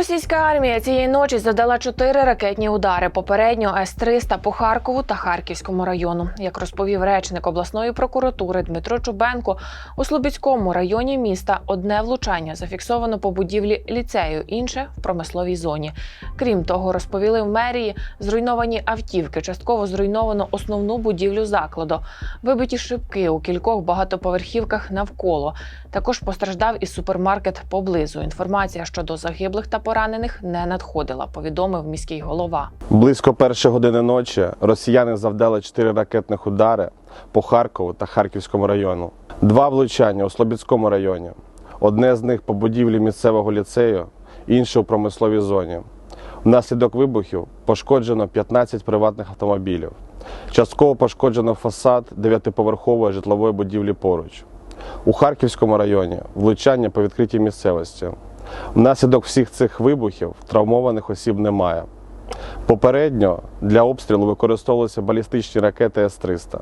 Російська армія цієї ночі завдала чотири ракетні удари попередньо С-300 по Харкову та Харківському району. Як розповів речник обласної прокуратури Дмитро Чубенко, у Слобідському районі міста одне влучання зафіксовано по будівлі ліцею, інше в промисловій зоні. Крім того, розповіли в мерії зруйновані автівки, частково зруйновано основну будівлю закладу, вибиті шибки у кількох багатоповерхівках навколо. Також постраждав і супермаркет поблизу. Інформація щодо загиблих та поранених не надходила, повідомив міський голова. Близько першої години ночі росіяни завдали чотири ракетних удари по Харкову та Харківському району. Два влучання у Слобідському районі. Одне з них по будівлі місцевого ліцею, інше у промисловій зоні. Внаслідок вибухів пошкоджено 15 приватних автомобілів. Частково пошкоджено фасад дев'ятиповерхової житлової будівлі поруч. У Харківському районі влучання по відкритій місцевості. Внаслідок всіх цих вибухів травмованих осіб немає. Попередньо для обстрілу використовувалися балістичні ракети С-300.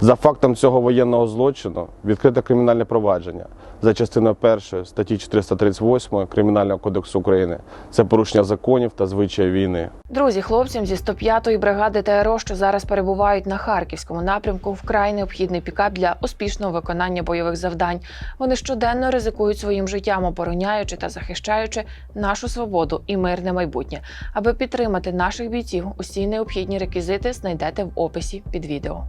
За фактом цього воєнного злочину відкрите кримінальне провадження за частиною 1 статті 438 Кримінального кодексу України. Це порушення законів та звичаї війни. Друзі, хлопцям зі 105-ї бригади ТРО, що зараз перебувають на харківському напрямку, вкрай необхідний пікап для успішного виконання бойових завдань. Вони щоденно ризикують своїм життям, обороняючи та захищаючи нашу свободу і мирне майбутнє. Аби підтримати наших бійців, усі необхідні реквізити знайдете в описі під відео.